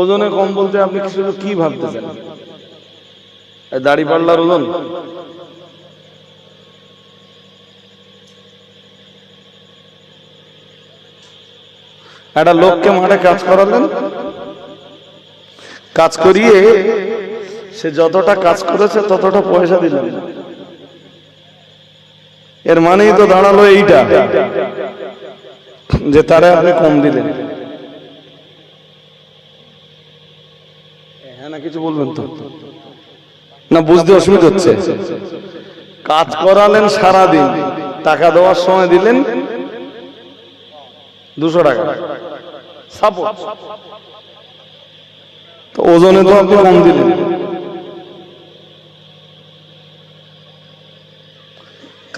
ওজনে কম বলতে আপনি কি ভাবতেছেন? দাড়ি পাল্লার ওজন। একটা লোককে মাঠে কাজ করালেন। কাজ করিয়ে সে যতটা কাজ করেছে ততটা পয়সা দিলেন। এর মানেই তো দাঁড়াল এইটা, যে তারা আপনি কম দিলেন হ্যাঁ না কিছু বলবেন তো? না, বুঝতে অসুবিধা হচ্ছে। কাজ করালেন সারা দিন টাকা দেওয়ার সময় দিলেন দুশো টাকা। তো ওজনে তো আপনি কম দিলেন।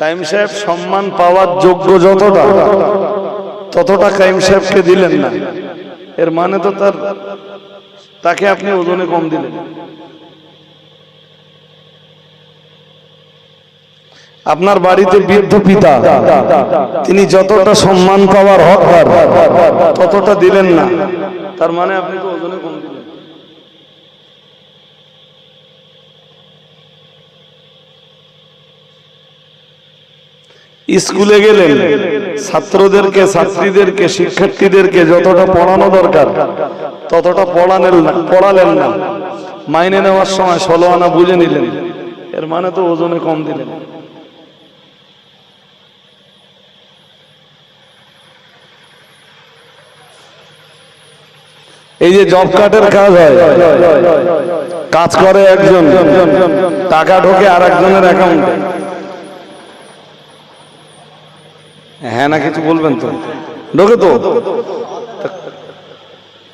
কাইম সাহেব, সম্মান পাওয়ার যোগ্য যতটা, ততটা কাইম সাহেবকে দিলেন না। এর মানে তো তার তাকে আপনি ওজনে কম দিলেন। আপনার বাড়িতে বৃদ্ধ পিতা, তিনি যতটা সম্মান পাওয়ার হক ততটা দিলেন না। তার মানে আপনি তো ওজনে কম দিলেন স্কুলে গেলেন, ছাত্রদেরকে, ছাত্রীদেরকে, শিক্ষার্থীদেরকে যতটা পড়ানো দরকার, ততটা পড়ালেন না পড়ালেন না। মাইনে নেওয়ার সময় ষোলো আনা বুঝে নিলেন। এর মানে তো ওজনে কম দিলেন। এই যে জব কার্ডের কাজ হয়, কাজ করে একজন, টাকা ঢোকে আর একজনের অ্যাকাউন্টে হ্যাঁ না, কিছু বলবেন তো? ঢোকে তো।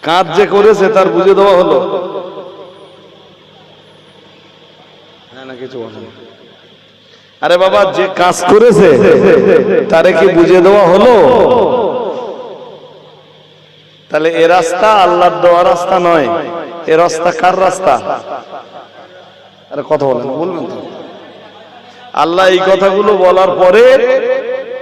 কাজ যে করেছে তার বুঝে দেওয়া হলো। হ্যাঁ আরে বাবা, যে কাজ করেছে, তারে কি বুঝে দেওয়া হলো? তাহলে এ রাস্তা আল্লাহর দেওয়া রাস্তা নয়। এ রাস্তা কার রাস্তা? আরে কথা বলেন, বলবেন তো। আল্লাহ এই কথাগুলো বলার পরে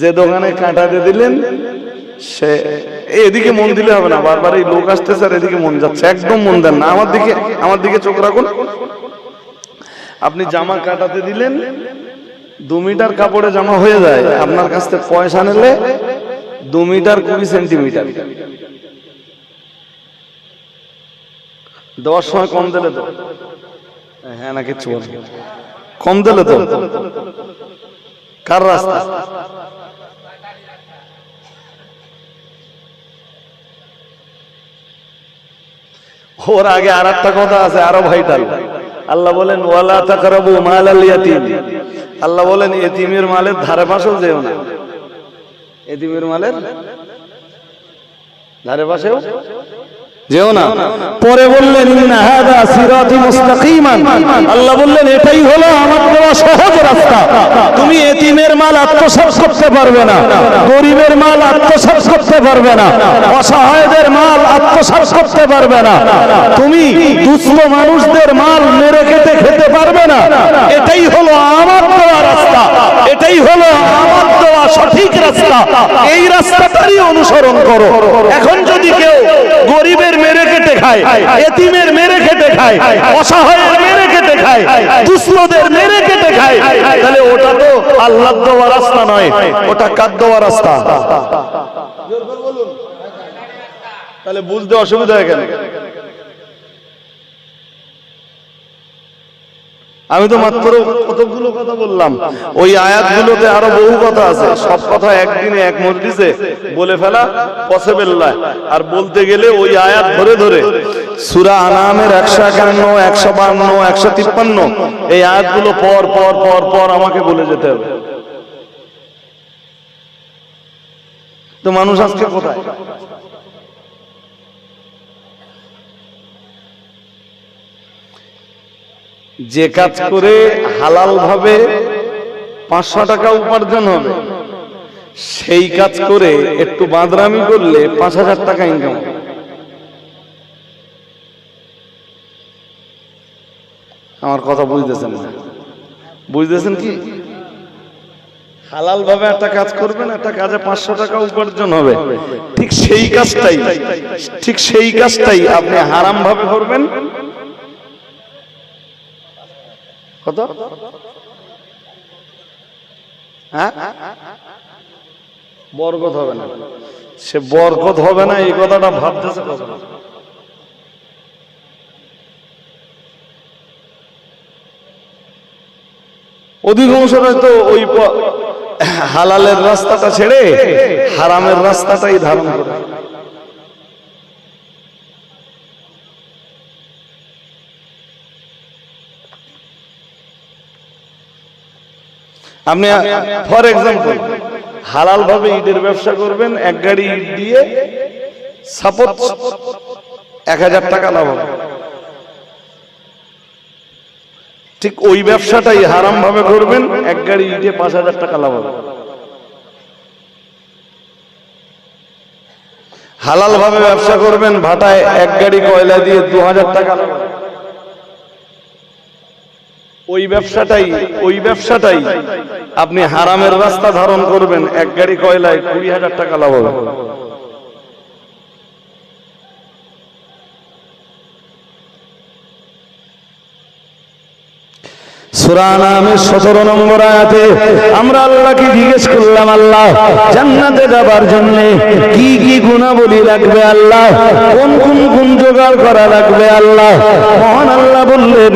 যে দোকানে কাঁটাতে দিলেন, সে এদিকে মন দিলে হবে না, বারবার এই লোক আসতেছে আর এদিকে মন যাচ্ছে, একদম মন দেন না। আমার দিকে আমার দিকে চোখ রাখুন। আপনি জামা কাটাতে দিলেন, দু মিটার কাপড়ে জামা হয়ে যায়, আপনার কাছ থেকে পয়সা নিলে দু মিটার কুড়ি সেন্টিমিটার। দেওয়ার সময় কম দিলে তো? হ্যাঁ না, কিচ্ছু কম দিলে তো? কার রাস্তা? ওর আগে আর একটা কথা আছে, আরও ভাইটাল আল্লাহ বলেন, ওয়ালা তাকরাবু মাল আল ইয়াতিম। আল্লাহ বলেন, এতিমের মালের ধারে পাশেও যেও না। এতিমের মালের ধারে পাশেও যেও না। পরে বললেন ইন্না হাদা সিরাতি মুস্তাকিমান। আল্লাহ বললেন এটাই হলো আমার দেওয়া সহজ রাস্তা। তুমি এতিমের মাল আত্মসাৎ করতে পারবে না গরিবের মাল আত্মসাৎ করতে পারবে না অসহায়দের মাল আত্মসাৎ করতে পারবে না। তুমি দুস্থ মানুষদের মাল মেরে খেতে খেতে পারবে না। এটাই হলো আমার দেওয়া রাস্তা। এটাই হলো আমার সঠিক রাস্তা, এই রাস্তাটারই অনুসরণ করো। এখন যদি কেউ গরিবের মেরে কেটে খায়, এতিমের মেরে কেটে খায়, অসহায়ের মেরে কেটে খায়, দুস্থদের মেরে কেটে খায়, তাহলে ওটা তো আল্লাহ দেওয়া রাস্তা নয়, ওটা কার দেওয়া রাস্তা। তাহলে বুঝতে অসুবিধা হয় কেন? আমি তো মাত্র কতগুলো কথা বললাম। ওই আয়াতগুলোতে আরও বহু কথা আছে। সব কথা একদিনে এক মসজিদে বলে ফেলা পসিবল নয়। আর বলতে গেলে ওই আয়াত ধরে ধরে সুরা আনামের একশো একান্ন, একশো বান্ন, একশো তিপ্পান্ন, এই আয়াতগুলো পর পর পর পর আমাকে বলে যেতে হবে। তো মানুষ আজকে কোথায়? যে কাজ করে হালাল ভাবে পাঁচশো টাকা উপার্জন হবে, সেই কাজ করে একটু বাদরামি করলে পাঁচ হাজার টাকা ইনকাম আমার কথা বুঝতেছেন বুঝতেছেন কি? হালাল ভাবে একটা কাজ করবেন, একটা কাজে পাঁচশো টাকা উপার্জন হবে। ঠিক সেই কাজটাই, ঠিক সেই কাজটাই আপনি হারাম ভাবে করবেন। কত? হ্যাঁ? বরকত হবে না। সে বরকত হবে না, এই কথাটা ভাবতেছে কখন অধিকাংশরা তো ওই হালালের রাস্তাটা ছেড়ে হারামের রাস্তাটাই ধারণ করে। আপনি ফর এক্সাম্পল হালাল ভাবে ইটের ব্যবসা করবেন এক গাড়ি ইট দিয়ে সাপোজ এক হাজার টাকা লাভ হবে। ঠিক ওই ব্যবসাটাই হারাম ভাবে করবেন এক গাড়ি ইটে পাঁচ হাজার টাকা লাভ হবে। হালাল ভাবে ব্যবসা করবেন ভাটায় এক গাড়ি কয়লা দিয়ে দু হাজার টাকা লাভ হবে। ওই ব্যবসাটাই ওই ব্যবসাটাই। আপনি হারামের রাস্তা ধারণ করবেন, এক গাড়ি কয়লায় কুড়ি হাজার টাকা লাভ হবে। সূরা নামের 17 নম্বর আয়াতে আমরা আল্লাহকে জিজ্ঞেস করলাম, আল্লাহ, জান্নাতে যাবার গুণাবলী লাগবে, আল্লাহ? কোন কোন গুণ জোগাড় করা লাগবে, আল্লাহ? বললেন,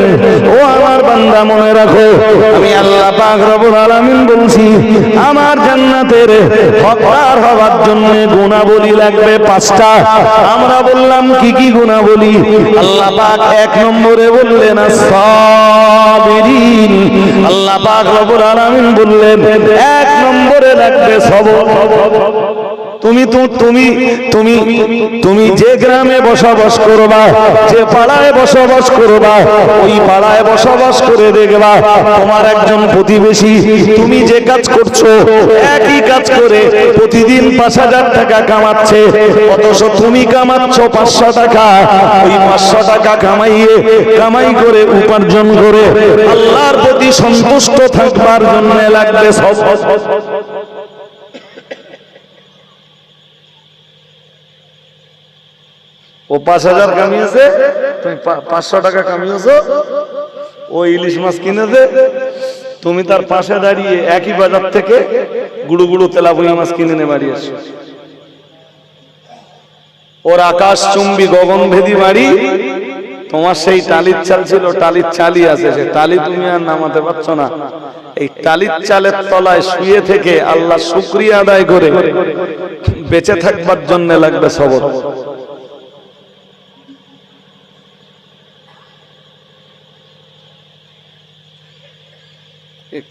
ও আমার বান্দা, মনে আল্লাহ পাক আলামিন বলছি, আমার জান্নাতের হকদার হওয়ার জন্য গুণাবলী লাগবে পাঁচটা। আমরা বললাম, কি কি গুণাবলী? আল্লাহ পাক এক নম্বরে বললেন সাবিরিন আল্লাহ পাক রবুল আলামিন বললেন এক নম্বরে রাখবে সবর। তুমি তো তুমি তুমি তুমি যে গ্রামে বসবাস করবা, যে পাড়ায় বসবাস করবা, ওই পাড়ায় বসবাস করে দেখবা, তোমার একজন প্রতিবেশী, তুমি যে কাজ করছ, একই কাজ করে প্রতিদিন পাঁচ হাজার টাকা কামাচ্ছে, অথচ তুমি কামাচ্ছ পাঁচশো টাকা। ওই পাঁচশো টাকা কামাইয়ে, কামাই করে, উপার্জন করে, আল্লাহর প্রতি সন্তুষ্ট থাকবার জন্য লাগবে সব। ও পাঁচ হাজার কামিয়েছে তুমি পাঁচশো টাকা কামিয়েছো ও ইলিশ মাছ কিনেছে তুমি তার পাশে দাঁড়িয়ে একই বাজার থেকে গুড়ু গুড়ু তেলাপুরি মাছ কিনে নে বাড়ি ওর আকাশ চুম্বি গগন ভেদি বাড়ি, তোমার সেই টালির চাল ছিল, টালির চালই আছে, সে টালি তুমি আর নামাতে পারছ না। এই টালির চালের তলায় শুয়ে থেকে আল্লাহ শুক্রিয়া আদায় করে, বেঁচে থাকবার জন্য লাগবে সবর।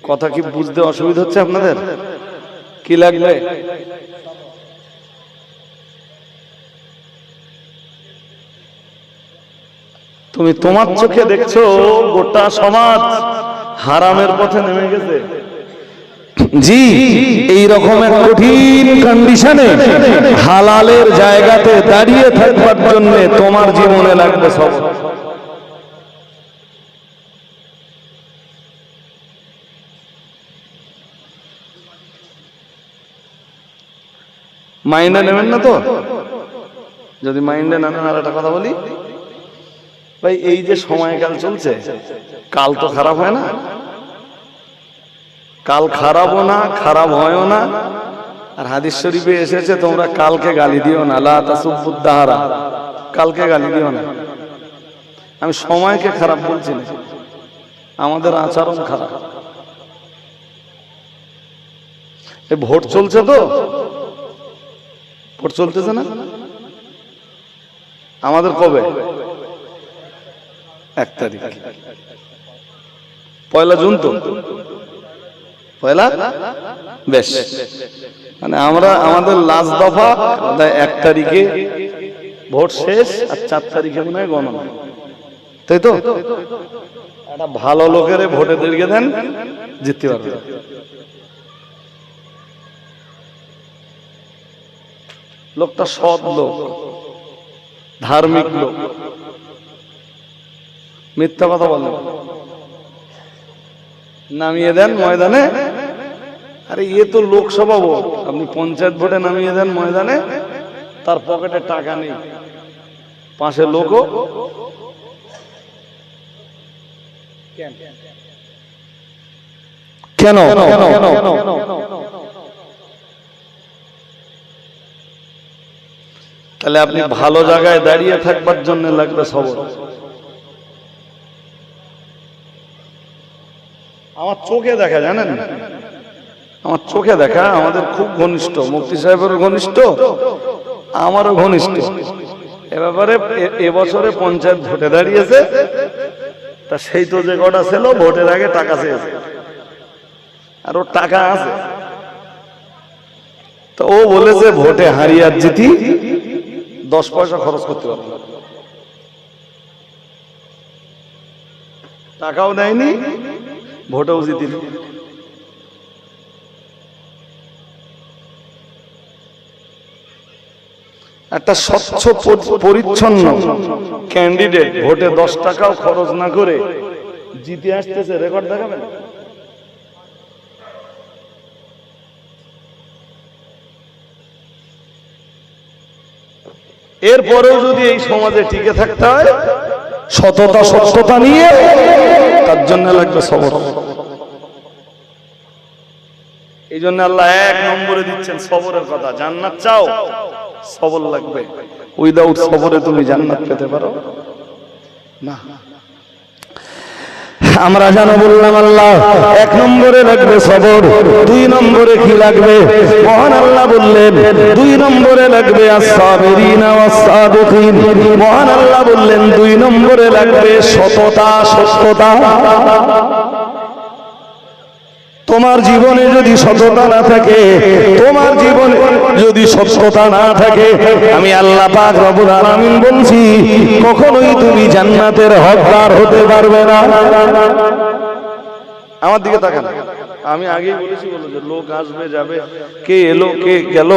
কথা কি বুঝতে অসুবিধা হচ্ছে আপনাদের? কি লাগবে? তুমি তোমার চোখে দেখছ, গোটা সমাজ হারামের পথে নেমে গেছে। জি, এই রকম এক কঠিন কন্ডিশনে হালালের জায়গাতে দাঁড়িয়ে থাকবার জন্য তোমার জীবনে লাগবে সব। মাইন্ডে নেবেন না তো? যদি মাইন্ডে না নেন, আর একটা কথা বলি। ভাই, এই যে সময়কাল চলছে, কাল তো খারাপ হয় না? কাল খারাপও না, খারাপ হয়ও না। আর হাদিস শরীফে এসেছে, তোমরা কালকে গালি দিও না। লা তাসুবুদ্দাহারা কালকে গালি দিও না। আমি সময়কে খারাপ বলছি না। আমাদের আচরণ খারাপ। ভোট চলছে তো? ভোট চলতেছে না? আমাদের কবে? এক তারিখ। পয়লা জুন তো। পয়লা? বেশ। মানে আমরা, আমাদের লাস্ট দফা এক তারিখে ভোট শেষ আর চার তারিখে মনে হয় গণনা। তাই তো? ভালো লোকের ভোটে দিয়ে দেন, জিততে পারবে লোকটা সৎ লোক, ধার্মিক লোক। মিথ্যা কথা বলেন নামিয়ে দেন ময়দানে। আরে ইয়ে তো লোকসভা ভোট। আপনি পঞ্চায়েত ভোটে নামিয়ে দেন ময়দানে, তার পকেটে টাকা নেই। পাশে লোকও। কেন? তাহলে আপনি ভালো জায়গায় দাঁড়িয়ে থাকবার জন্য লাগবে সবর। আমার চোখে দেখা জানেন? আমার চোখে দেখা আমাদের খুব ঘনিষ্ঠ মুক্তি সাহেবের ঘনিষ্ঠ আমারও ঘনিষ্ঠ। এ ব্যাপারে এবছরে পঞ্চায়েত ভোটে দাঁড়িয়েছে তা সেই তো যে কটা ছিল ভোটের আগে টাকা চেয়েছে। আর ওর টাকা আছে। তো ও বলেছে ভোটে হারিয়ে আর জিতি দশ পয়সা খরচ করতে পারব। টাকাও দেয়নি ভোটেও জিতিনি একটা স্বচ্ছ পরিচ্ছন্ন ক্যান্ডিডেট ভোটে দশ টাকাও খরচ না করে জিতে আসতেছে রেকর্ড দেখাবেন এরপরেও যদি এই সমাজে টিকে থাকতে হয় সততা সত্যতা নিয়ে তার জন্য লাগবে সবর। এই জন্য আল্লাহ এক নম্বরে দিচ্ছেন সবরের কথা। জান্নাত চাও? সবর লাগবে। উইদাউট সবরে তুমি জান্নাত পেতে পারো। না। আমরা জানো বললাম আল্লাহ, এক নম্বরে লাগবে সবর, দুই নম্বরে কি লাগবে? মহান আল্লাহ বললেন, দুই নম্বরে লাগবে মহান আল্লাহ বললেন, দুই নম্বরে লাগবে সততা, সত্যতা। তোমার জীবনে যদি সততা না থাকে, তোমার জীবনে যদি সত্যতা না থাকে, আমি আল্লাহ পাক রব্বুল আলামিন বলছি, কখনোই তুমি জান্নাতের হকদার হতে পারবে না। আমার দিকে তাকান। আমি আগেই বলেছি বলো যে লোক আসবে, যাবে, কে এলো, কে গেল,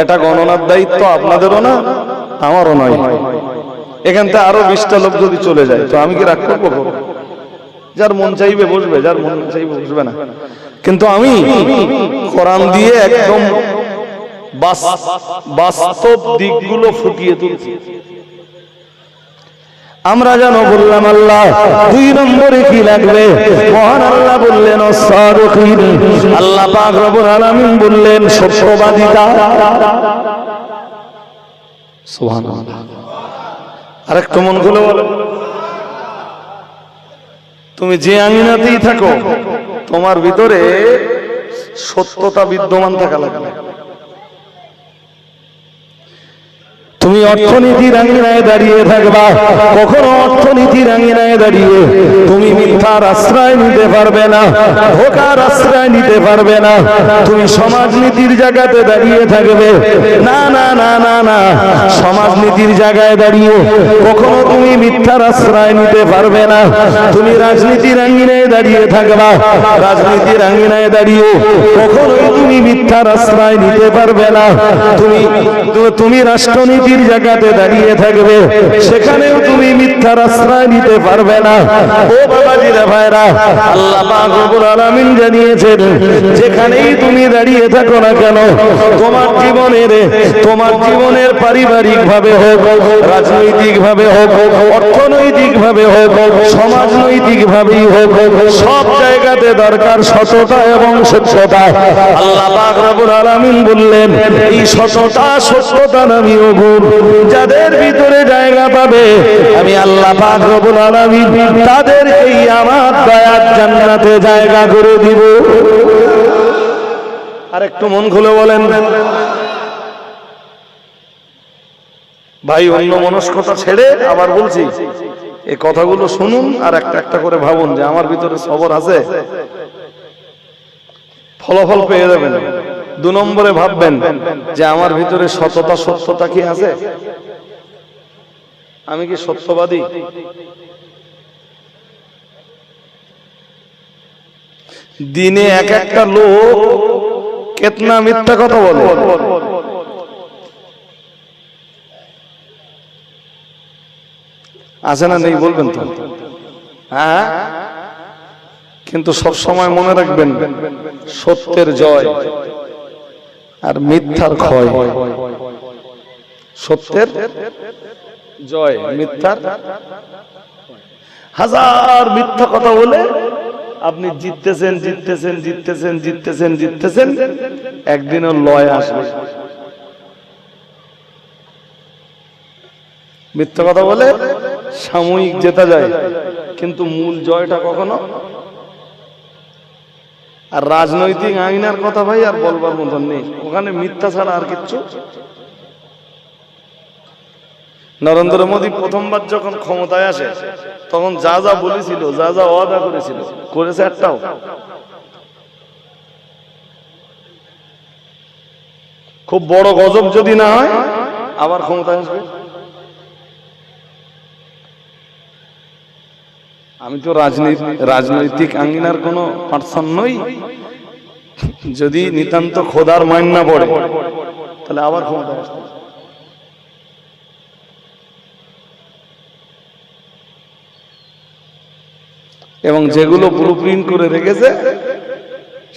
এটা গণনার দায়িত্ব আপনাদেরও না, আমারও নয়। এখান থেকে আরও বিশটা লোক যদি চলে যায়, তো আমি কি রাগ করব? যার মন চাইবে বসবে, যার মন চাইবে বসবে না। কিন্তু আমি কোরআন দিয়ে একদম বাস্তব দিকগুলো ফুটিয়ে তুলছি। আমরা যেন বললাম, আল্লাহ, দুই নম্বরে কি লাগবে? মহান আল্লাহ বললেন আল্লাহ বললেন, সত্যবাদিতা। আরেকটু মন খুলে বলো তুমি যে আঙিনাতেই থাকো তোমার ভিতরে সত্যতা বিদ্যমান থাকা লাগবে। তুমি অর্থনীতির আঙিনায় দাঁড়িয়ে থাকবা। কখনো অর্থনীতির আঙিনায় দাঁড়িয়ে তুমি মিথ্যার আশ্রয় নিতে পারবে না, ধোকার আশ্রয় নিতে পারবে না। তুমি সমাজনীতির জায়গাতে দাঁড়িয়ে থাকবে। না না না না না, সমাজনীতির জায়গায় দাঁড়িয়ে কখনো তুমি মিথ্যার আশ্রয় নিতে পারবে না। তুমি রাজনীতির আঙ্গিনায় দাঁড়িয়ে থাকবা। রাজনীতির আঙ্গিনায় দাঁড়িয়ে কখনোই তুমি মিথ্যার আশ্রয় নিতে পারবে না। তুমি তুমি রাষ্ট্রনীতির জায়গাতে দাঁড়িয়ে থাকবে, সেখানেও তুমি মিথ্যার আশ্রয় নিতে পারবে না। ও বাবাজিরা ভাইরা, আল্লাহ পাক রব্বুল আলামিন জানিয়েছেন, যেখানেই তুমি দাঁড়িয়ে থাকো না কেন, তোমার জীবনের তোমার জীবনের পারিবারিক ভাবে হোক রাজনৈতিক ভাবে হোক অর্থনৈতিক ভাবে হোক সমাজনৈতিক ভাবেই হোক, সব জায়গাতে দরকার সততা এবং সত্যতা। আল্লাহ পাক রব্বুল আলামিন বললেন, এই সততা সত্যতা নামি গুণ যাদের ভিতরে জায়গা পাবে। আমি আল্লাহ পাক রব্বুল আলামিন তাদের এই আমার দয়ার জান্নাতে জায়গা করে দিব। আর একটু মন খুলে বলেন। ভাই, অন্য মনস্কতা ছেড়ে আবার বলছি, এই কথাগুলো শুনুন আর একটা একটা করে ভাবুন যে আমার ভিতরে সবর আছে। ফলাফল পেয়ে যাবেন। দু নম্বরে ভাববেন যে আমার ভিতরে সততা, সত্যতা কি আছে? আমি কি সত্যবাদী? দিনে এক একটা লোক কেতনা মিথ্যা কথা বল। আছে না নেই বলবেন তো? হ্যাঁ? কিন্তু সব সময় মনে রাখবেন, সত্যের জয়। আর মিথ্যার ক্ষয়। সত্যের জয়, মিথ্যার হাজার মিথ্যা কথা বলে আপনি জিততেছেন জিততেছেন জিততেছেন জিততেছেন জিততেছেন, একদিনও লয় আসবে মিথ্যা কথা বলে সাময়িক জেতা যায়, কিন্তু মূল জয়টা কখনো আর রাজনৈতিক আইনার কথা ভাই আর বলবার মতন নেই। ওখানে মিথ্যা ছাড়া আর কিচ্ছু? নরেন্দ্র মোদী প্রথমবার যখন ক্ষমতায় আসে, তখন যা যা বলেছিল, যা যা ওয়াদা করেছিল, করেছে একটাও। খুব বড় গজব যদি না হয়, আবার ক্ষমতায় আসবে? আমি তো রাজনীতি রাজনৈতিক আঙ্গিনার কোনো পার্সন নই। যদি নিতান্ত খোদার মাইন না পড়ে, তাহলে আবার ক্ষমতায় আসবে। এবং যেগুলো ব্লু প্রিন্ট করে রেখেছে,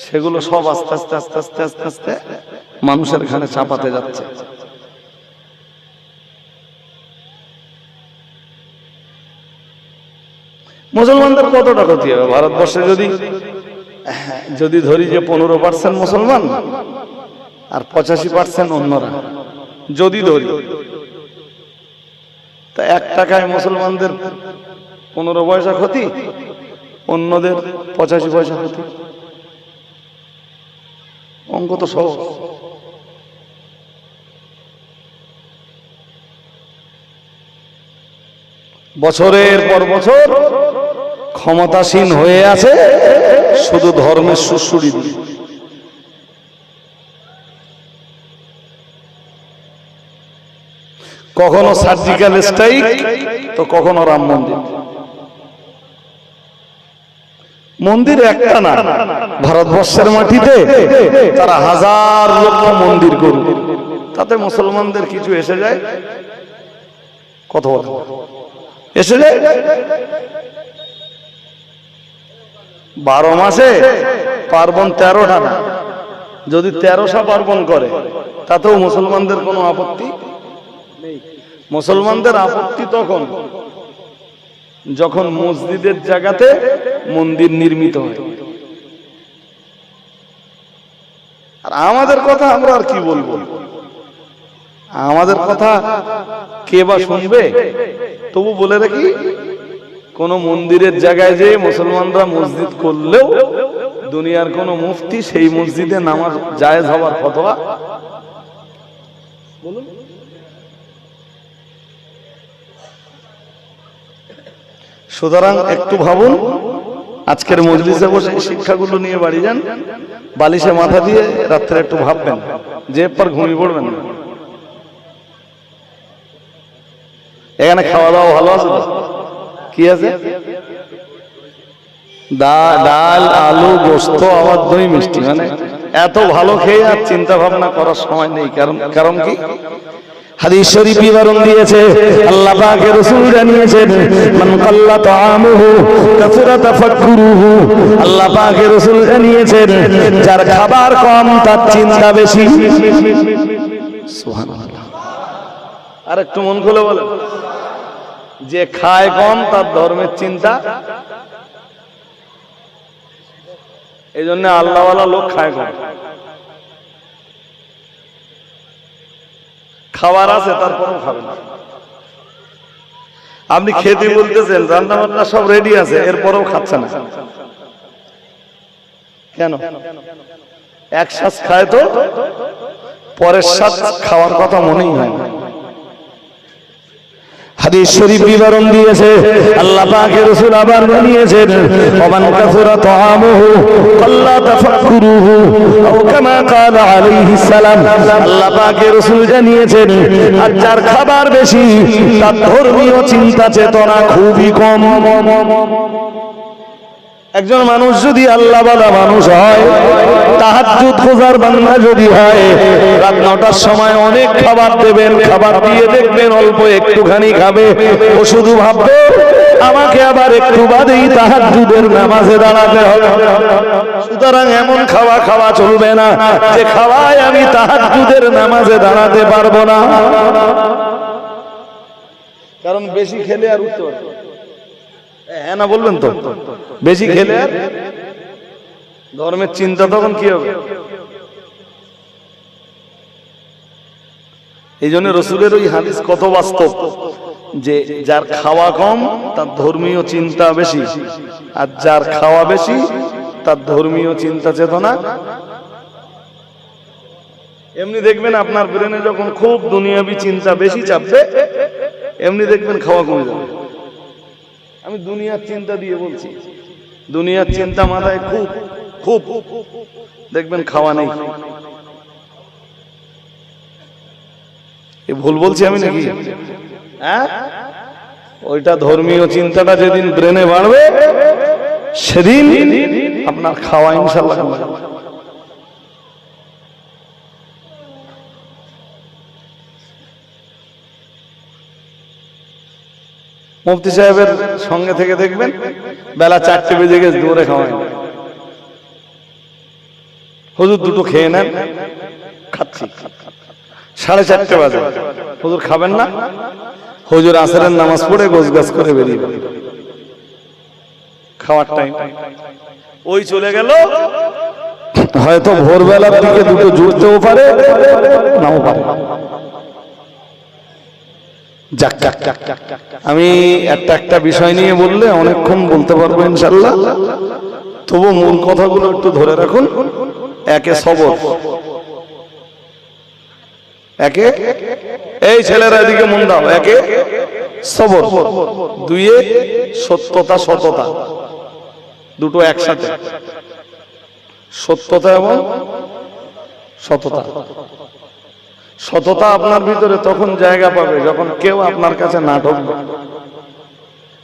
সেগুলো সব আস্তে আস্তে আস্তে আস্তে আস্তে আস্তে মানুষের ঘাড়ে চাপাতে যাচ্ছে। মুসলমানদের কতটা ক্ষতি হবে? ভারতবর্ষে যদি যদি ধরি যে পনেরো পার্সেন্ট মুসলমান, আর পঁচাশি পার্সেন্ট অন্যরা। যদি ধরি। তা এক টাকায় মুসলমানদের পনেরো পয়সা ক্ষতি, অন্যদের পঁচাশি পয়সা ক্ষতি। অঙ্ক তো সহজ। বছরের পর বছর ক্ষমতাসীন হয়ে আছে, শুধু ধর্মের সুশুরি কখনো সার্জিক্যাল স্ট্রাইক তো কখনো রাম মন্দির। মন্দির একটা না, ভারতবর্ষের মাটিতে তারা হাজার লক্ষ মন্দির করুক তাতে মুসলমানদের কিছু এসে যায়? কত এসে যায়? বারো মাসে পার্বণ তেরোটা না। যদি তেরোশা পার্বণ করে, তাতেও মুসলমানদের কোনো আপত্তি? মুসলমানদের আপত্তি তখন যখন মসজিদের জায়গাতে মন্দির নির্মিত হয়। আর আমাদের কথা আমরা আর কি বলব? আমাদের কথা কে বা শুনবে? তবু বলে রাখি কোন মন্দিরের জায়গায় যে মুসলমানরা মসজিদ করলেও দুনিয়ার কোন মুফতি সেই মসজিদে নামাজ জায়েজ হওয়ার ফতোয়া। সুতরাং একটু ভাবুন, আজকের মজলিসে বসে শিক্ষাগুলো নিয়ে বাড়ি যান, বালিশে মাথা দিয়ে রাত্রে একটু ভাববেন, যে পর ঘুমিয়ে পড়বেন না। এখানে খাওয়া দাওয়া ভালো আছে? কি আছে? ডাল, আলু, গোস্ত, আবার দই মিষ্টি মানে এত ভালো খেয়ে আর চিন্তা ভাবনা করার সময় নেই, কারণ কারণ কি? দিয়েছে জানিয়েছেন জানিয়েছেন, যার খাবার কম, তার চিন্তা বেশি। আর একটু মন খুলে বলেন। যে খায় কম তার ধর্মের চিন্তা। এই জন্য আল্লাহওয়ালা লোক খায় কম খাবার আছে তারপরেও খাবে না। আপনি খেতে বলতেছেন রান্না বান্না সব রেডি আছে এরপরেও খাচ্ছে না। কেন? এক শ্বাস খায় তো পরের শ্বাস খাওয়ার কথা মনেই হয় না। হাদিস শরীফ বিবরণ দিয়েছে, আল্লাহ পাকের রাসূল আবার জানিয়েছেন ওমান কাসুরা তাআমুহু কাল্লা তাফাকুরুহু আও কামা قال আলাইহিস সালাম। আল্লাহ পাকের রাসূল জানিয়েছেন, আর যার খাবার বেশি, তার ধর্মীয় চিন্তা চেতনা খুবই কম। একজন মানুষ যদি আল্লাহ বালা মানুষ হয়, তাহাজ্জুদ খোঁজার বান্দা যদি হয়, রাত নটার সময় অনেক খাবার দেবেন, খাবার দিয়ে দেখবেন অল্প একটুখানি খাবে। ও শুধু ভাববে, আমাকে আবার একটু বাদেই তাহাজ্জুদের নামাজে দাঁড়াতে হবে। সুতরাং এমন খাওয়া খাওয়া চলবে না, যে খাওয়ায় আমি তাহাজ্জুদের নামাজে দাঁড়াতে পারব না। কারণ বেশি খেলে আর উঠতে। হ্যাঁ না, বলবেন তো। বেশি খেলে ধর্মের চিন্তা তখন কি হবে? এই জন্য রসুলের ওই হাদিস কত বাস্তব, যে যার খাওয়া কম, তার ধর্মীয় চিন্তা বেশি। আর যার খাওয়া বেশি, তার ধর্মীয় চিন্তা চেতনা। এমনি দেখবেন আপনার ব্রেনে যখন খুব দুনিয়াবি চিন্তা বেশি চাপবে, এমনি দেখবেন খাওয়া কমে যাবে। আমি দুনিয়ার চিন্তা দিয়ে বলছি। দুনিয়ার চিন্তা মাথায় খুব খুব। দেখবেন খাওয়া নেই। ভুল বলছি আমি নাকি? হ্যাঁ? ওইটা ধর্মীয় চিন্তাটা যেদিন ব্রেনে বাড়বে, সেদিন আপনার খাওয়া ইনশাল্লাহ মুফতি সাহেবের সঙ্গে থেকে দেখবেন, বেলা চারটে বেজে গেছে দৌড়ে খাওয়াই হুজুর দুটো খেয়ে নেন, খাচ্ছি। সাড়ে চারটে বাজে। হুজুর খাবেন না? হুজুর আসরের নামাজ পড়ে গোছ গাছ করে বেরিয়ে খাওয়ার টাইম ওই চলে গেল। হয়তো ভোরবেলার দিকে দুটো জুড়তেও পারে, নাও পারে। যাক যাক। আমি একটা একটা বিষয় নিয়ে বললে অনেকক্ষণ বলতে পারব ইনশাল্লাহ তবু মূল কথাগুলো একটু ধরে রাখুন। একে সবর। একে? এই ছেলেরা এদিকে মন দাও। একে? সবর। দুইয়ে সত্যতা, সততা। দুটো একসাথে। সত্যতা এবং সততা। সততা আপনার ভিতরে তখন জায়গা পাবে যখন কেউ আপনার কাছে না ঠকবে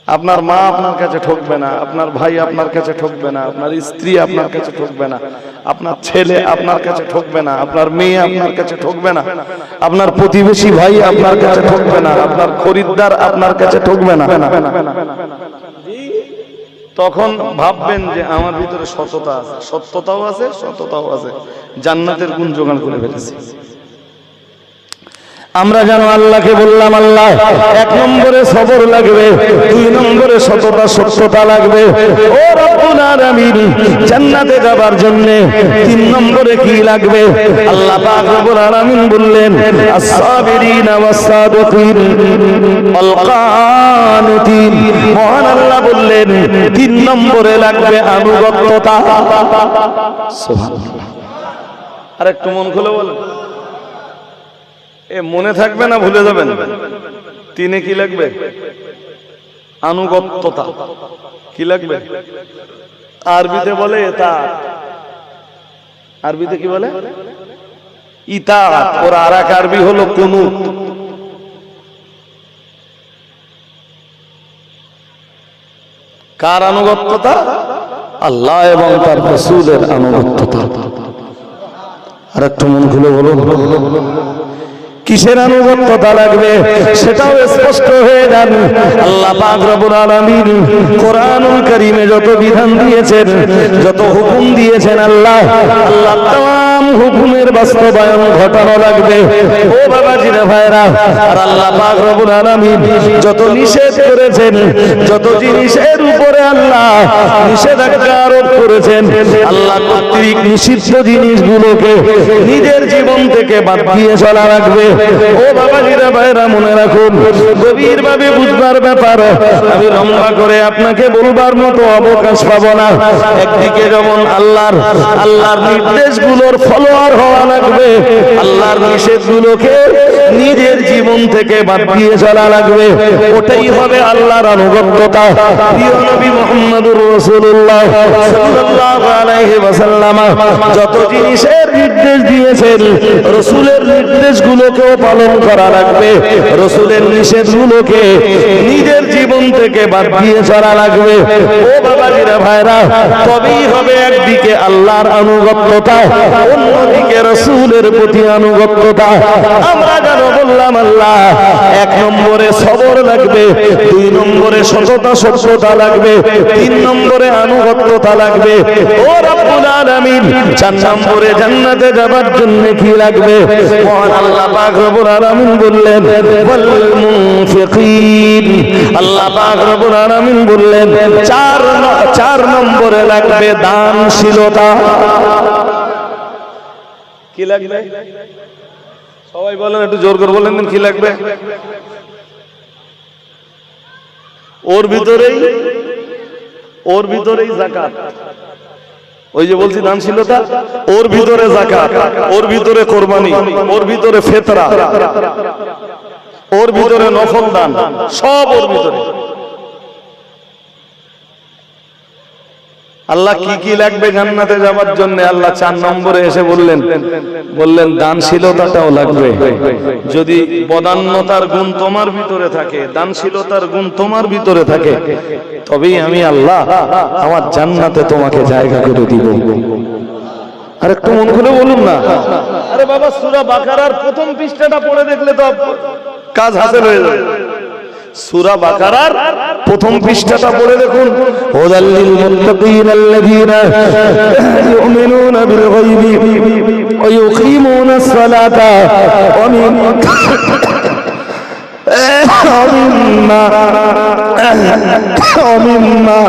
আপনার মা আপনার কাছে ঠকবে না, আপনার ভাই আপনার কাছে ঠকবে না, আপনার স্ত্রী আপনার কাছে ঠকবে না, আপনার ছেলে আপনার কাছে ঠকবে না, আপনার মেয়ে আপনার কাছে ঠকবে না, আপনার প্রতিবেশী ভাই আপনার কাছে ঠকবে না, আপনার খরিদ্দার আপনার কাছে ঠকবে না। তখন ভাববেন যে আমার ভিতরে সততা আছে, সত্যতাও আছে, সততাও আছে। জান্নাতের গুণ জোগাড় করে ফেলেছি। আমরা যেন আল্লাহকে বললাম, আল্লাহ, এক নম্বরে সবর লাগবে, দুই নম্বরে সততা, সত্যতা লাগবে। ও রব্বুল আলামিন, জান্নাতে যাবার জন্য তিন নম্বরে কি লাগবে? আল্লাহ পাক রব্বুল আলামিন বললেন, আস-সাবিরিনা ওয়াস-সাদিকিন ওয়াল কানিতিন মহান আল্লাহ বললেন, তিন নম্বরে লাগবে আনুগত্যতা। সুবহানাল্লাহ। আরেকটু মন খুলে বলেন। এ মনে থাকবে না ভুলে যাবেন? তিনে কি লাগবে? আনুগত্যতা। কি লাগবে? আরবিতে বলে তা আরবিতে কি বলে? ইতা। ওর আর এক আরবি হলো কুনুত। কার আনুগত্যতা? আল্লাহ এবং তার রসুলের আনুগত্যতা। আর একটু মন খুলে বলুন। কিসের আনুগত্যতা লাগবে সেটাও স্পষ্ট হয়ে যান। আল্লাহ পাক রব্বুল কোরআনুল কারীমে যত বিধান দিয়েছেন, যত হুকুম দিয়েছেন আল্লাহ আল্লাহ হুকুমের বাস্তবায়ন ঘটানো লাগবে। ও বাবা জিরা ভাইরা, আর আল্লাহ পাক রব্বুল আলামিন যত নিষেধ করেছেন, যত জিনিসের উপরে আল্লাহ নিষেধাজ্ঞা আরোপ করেছেন, আল্লাহ কর্তৃক নিষিদ্ধ জিনিসগুলোকে নিজের জীবন থেকে বাদ দিয়ে চলা রাখবে ও বাবা জিরা ভাইরা, মনে রাখুন গভীর ভাবে বুঝবার ব্যাপার, আমি লম্বা করে আপনাকে বলবার মতো অবকাশ পাবো না। একদিকে যেমন আল্লাহর আল্লাহর নির্দেশগুলোর ফলোয়ার হওয়া লাগবে। আল্লাহর নিষেধগুলোকে নিজের জীবন থেকে বাদ দিয়ে চলা লাগবে। ওটাই হবে আল্লাহর আনুগত্যতা। প্রিয় নবী মুহাম্মদুর রাসূলুল্লাহ সাল্লাল্লাহু আলাইহি ওয়াসাল্লাম যত জিনিসের নির্দেশ দিয়েছেন, রসুলের নির্দেশগুলোকেও পালন করা লাগবে। রসুলের নিষেধগুলোকে নিজের জীবন থেকে বাদ দিয়ে চলা লাগবে। ও বাবাজিরা ভাইরা, তবেই হবে একদিকে আল্লাহর আনুগত্যতা, অন্যদিকে রসুলের প্রতি আনুগত্যতা। আমরা কেন বললাম, আল্লাহ, এক নম্বরে সবর লাগবে, দুই নম্বরে সততা, সত্যতা লাগবে, তিন নম্বরে আনুগত্যতা লাগবে। ও রব্বুল আলামিন, চার নম্বরে জান্নাতে যাবার জন্য কি লাগবে? মহান আল্লাহ পাক রব্বুল আলামিন বললেন, ওয়াল মুনফিকিন। আল্লাহ পাক রব্বুল আলামিন বললেন, চার চার নম্বরে লাগবে দানশীলতা। কি লাগবে? সবাই বলেন, একটু জোর করে বলেন কি লাগবে? ওর ভিতরেই ওর ভিতরেই ওই যে বলছি দানশীলতা, ওর ভিতরে জাকাত ওর ভিতরে কোরবানি, ওর ভিতরে ফেতরা। ওর ভিতরে নফল দান। সব ওর ভিতরে। আল্লাহ কি কি লাগবে জান্নাতে যাওয়ার জন্য? আল্লাহ চার নম্বরে এসে বললেন বললেন, দানশীলতাটাও লাগবে। যদি বদান্যতার গুণ তোমার ভিতরে থাকে, দানশীলতার গুণ তোমার ভিতরে থাকে, তবেই আমি আল্লাহ আমার জান্নাতে তোমাকে জায়গা করে দিব। আর একটু মন খুলে বলুন না। আরে বাবা, সুরা বাকারার প্রথম পৃষ্ঠাটা পড়ে দেখলে তো কাজ হাসিল হয়ে যাবে সূরা বাকারার প্রথম পৃষ্ঠাটা পড়ে দেখুন হুদাল্লিল মুত্তাকিন আল্লাযীনা ইউমিনুনা বিল গায়বি ওয়া ইউকিমুনাস সালাতা ওয়া মিন ومما ومما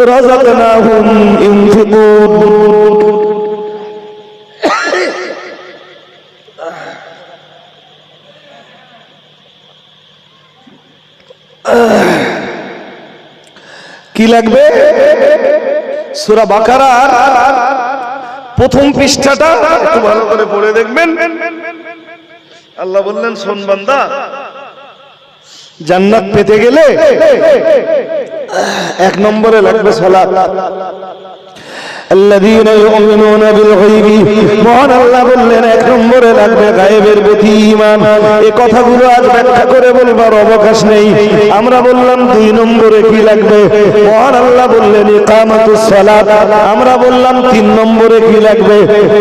رزقناهم ينفقون লাগবে? সুরা বাকারা প্রথম পৃষ্ঠাটা একটু ভালো করে পড়ে দেখবেন। আল্লাহ বললেন শোন বান্দা জান্নাত পেতে গেলে এক নম্বরে লাগবে সালাত। الذين يؤمنون بالغيب মহান আল্লাহ বললেন এক নম্বরে লাগবে গায়েবের প্রতি ঈমান এই কথাগুলো আজ ব্যাখ্যা করে বলবার অবকাশ নেই আমরা বললাম দুই নম্বরে কি লাগবে মহান আল্লাহ বললেন ইকামাতুস সালাত আমরা বললাম তিন নম্বরে কি লাগবে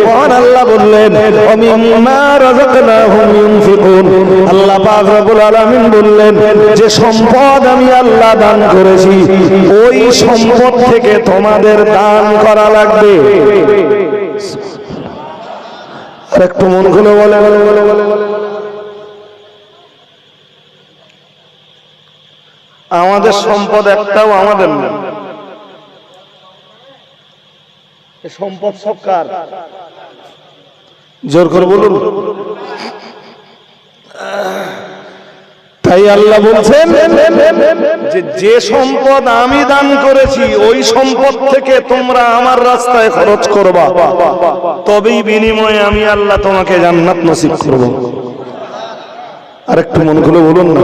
মহান আল্লাহ বললেন অমিম্মা রাযাকনাহুম ইউনফিকুন আল্লাহ পাক রব্বুল আলামিন বললেন যে সম্পদ আমি আল্লাহ দান করেছি ওই সম্পদ থেকে তোমাদের দান করা লাগবে। একটু মন খুলে বলে আমাদের সম্পদ একটাও আমাদের না সম্পদ সব কার? জোর করে বলুন। তাই আল্লাহ বলছেন যে সম্পদ আমি দান করেছি, ওই সম্পদ থেকে তোমরা আমার রাস্তায় খরচ করবা। তবেই বিনিময়ে আমি আল্লাহ তোমাকে জান্নাত নসিব করব। আর একটু মন খুলে বলুন না।